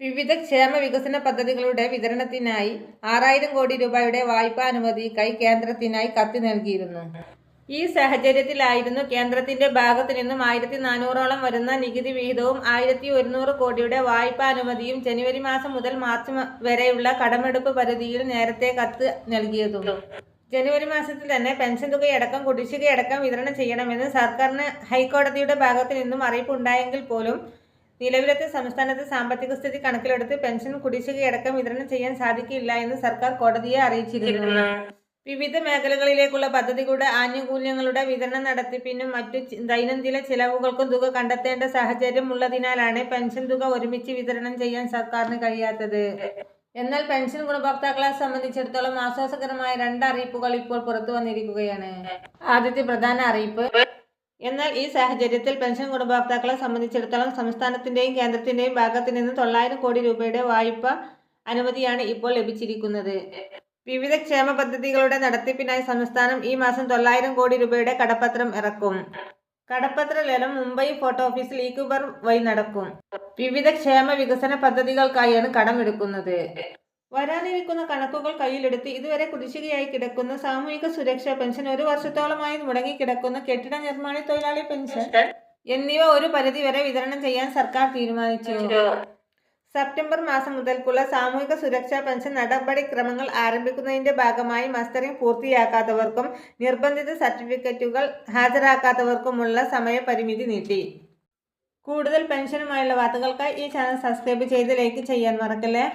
വിവിധ ക്ഷേമ വികസന പദ്ധതികളുടെ വിതരണത്തിനായി ആറായിരം കോടി രൂപയുടെ വായ്പാനുമതിക്കായി കേന്ദ്രത്തിനായി കത്ത് നൽകിയിരുന്നു. ഈ സാഹചര്യത്തിലായിരുന്നു കേന്ദ്രത്തിന്റെ ഭാഗത്തു നിന്നും ആയിരത്തി നാനൂറോളം വരുന്ന നികുതി വിഹിതവും ആയിരത്തി ഒരുന്നൂറ് കോടിയുടെ വായ്പാനുമതിയും ജനുവരി മാസം മുതൽ മാർച്ച് വരെയുള്ള കടമെടുപ്പ് പരിധിയിൽ നേരത്തെ കത്ത് നൽകിയതും. ജനുവരി മാസത്തിൽ തന്നെ പെൻഷൻ തുകയടക്കം കുടിശ്ശികയടക്കം വിതരണം ചെയ്യണമെന്ന് സർക്കാരിന് ഹൈക്കോടതിയുടെ ഭാഗത്തു നിന്നും അറിയിപ്പുണ്ടായെങ്കിൽ പോലും നിലവിലത്തെ സംസ്ഥാനത്തെ സാമ്പത്തിക സ്ഥിതി കണക്കിലെടുത്ത് പെൻഷൻ കുടിശ്ശികയടക്കം വിതരണം ചെയ്യാൻ സാധിക്കില്ല എന്ന് സർക്കാർ കോടതിയെ അറിയിച്ചിരിക്കുന്നു വിവിധ മേഖലകളിലേക്കുള്ള പദ്ധതികളുടെ ആനുകൂല്യങ്ങളുടെ വിതരണം നടത്തിപ്പിനും മറ്റു ദൈനംദിന ചിലവുകൾക്കും തുക കണ്ടെത്തേണ്ട സാഹചര്യം ഉള്ളതിനാലാണ് പെൻഷൻ തുക ഒരുമിച്ച് വിതരണം ചെയ്യാൻ സർക്കാരിന് കഴിയാത്തത്. എന്നാൽ പെൻഷൻ ഗുണഭോക്താക്കളെ സംബന്ധിച്ചിടത്തോളം ആശ്വാസകരമായ രണ്ട് അറിയിപ്പുകൾ ഇപ്പോൾ പുറത്തു വന്നിരിക്കുകയാണ്. ആദ്യത്തെ പ്രധാന അറിയിപ്പ് എന്നാൽ ഈ സാഹചര്യത്തിൽ പെൻഷൻ ഗുണഭോക്താക്കളെ സംബന്ധിച്ചിടത്തോളം സംസ്ഥാനത്തിന്റെയും കേന്ദ്രത്തിന്റെയും ഭാഗത്തു നിന്ന് തൊള്ളായിരം കോടി രൂപയുടെ വായ്പ അനുമതിയാണ് ഇപ്പോൾ ലഭിച്ചിരിക്കുന്നത്. വിവിധ ക്ഷേമ പദ്ധതികളുടെ നടത്തിപ്പിനായി സംസ്ഥാനം ഈ മാസം തൊള്ളായിരം കോടി രൂപയുടെ കടപ്പത്രം ഇറക്കും. കടപ്പത്ര ലേലം മുംബൈ ഫോട്ടോ ഓഫീസിൽ ഈക്യുബർ വഴി നടക്കും. വിവിധ ക്ഷേമ വികസന പദ്ധതികൾക്കായാണ് കടമെടുക്കുന്നത്. വരാനിരിക്കുന്ന കണക്കുകൾ കയ്യിലെടുത്ത് ഇതുവരെ കുടിശ്ശികയായി കിടക്കുന്ന സാമൂഹിക സുരക്ഷാ പെൻഷൻ ഒരു വർഷത്തോളമായി മുടങ്ങിക്കിടക്കുന്ന കെട്ടിട നിർമ്മാണ തൊഴിലാളി പെൻഷൻ എന്നിവ ഒരു പരിധിവരെ വിതരണം ചെയ്യാൻ സർക്കാർ തീരുമാനിച്ചു. സെപ്റ്റംബർ മാസം മുതൽക്കുള്ള സാമൂഹിക സുരക്ഷാ പെൻഷൻ നടപടിക്രമങ്ങൾ ആരംഭിക്കുന്നതിന്റെ ഭാഗമായി മസ്റ്ററിംഗ് പൂർത്തിയാക്കാത്തവർക്കും നിർബന്ധിത സർട്ടിഫിക്കറ്റുകൾ ഹാജരാക്കാത്തവർക്കുമുള്ള സമയപരിമിതി നീട്ടി. കൂടുതൽ പെൻഷനുമായുള്ള വാർത്തകൾക്കായി ഈ ചാനൽ സബ്സ്ക്രൈബ് ചെയ്ത് ലൈക്ക് ചെയ്യാൻ മറക്കല്ലേ?